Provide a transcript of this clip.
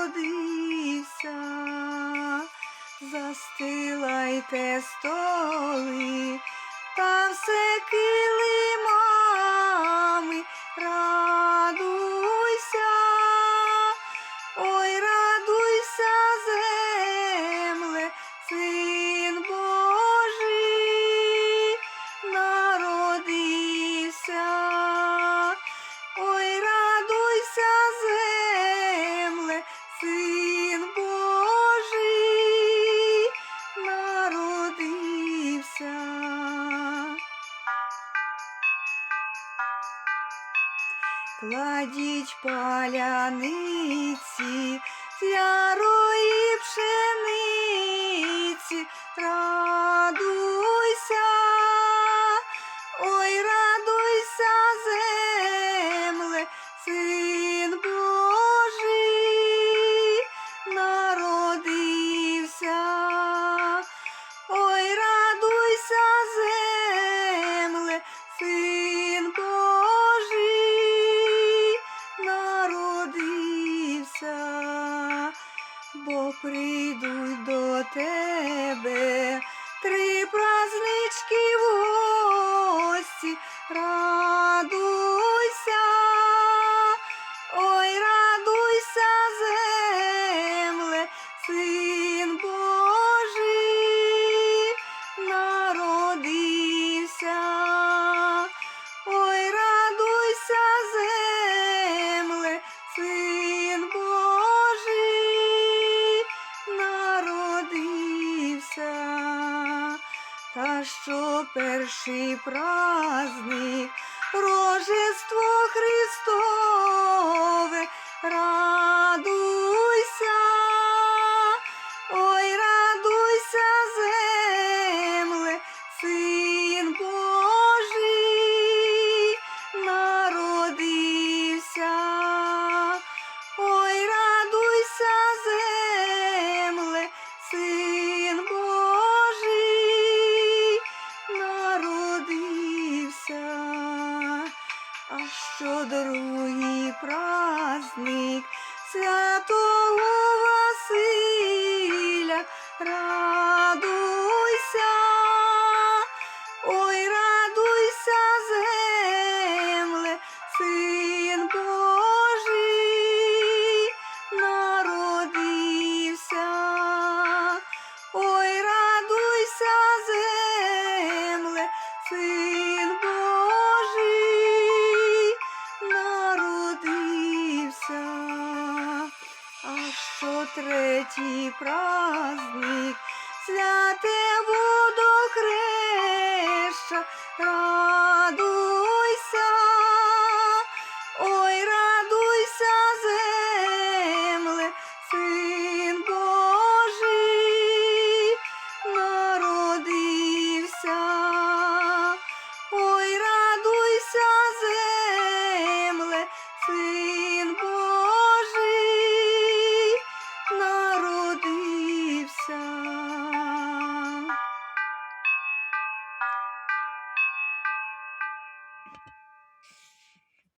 народився. Застилайте столи та все килимами, Кладіть паляниці з ярої пшениці, радуйся, прийдуть до тебе. Три празнички в гості, Та що перший праздник, Рожество Христове, А що другий праздник святого Василя? що третій праздник святе водохреща радує.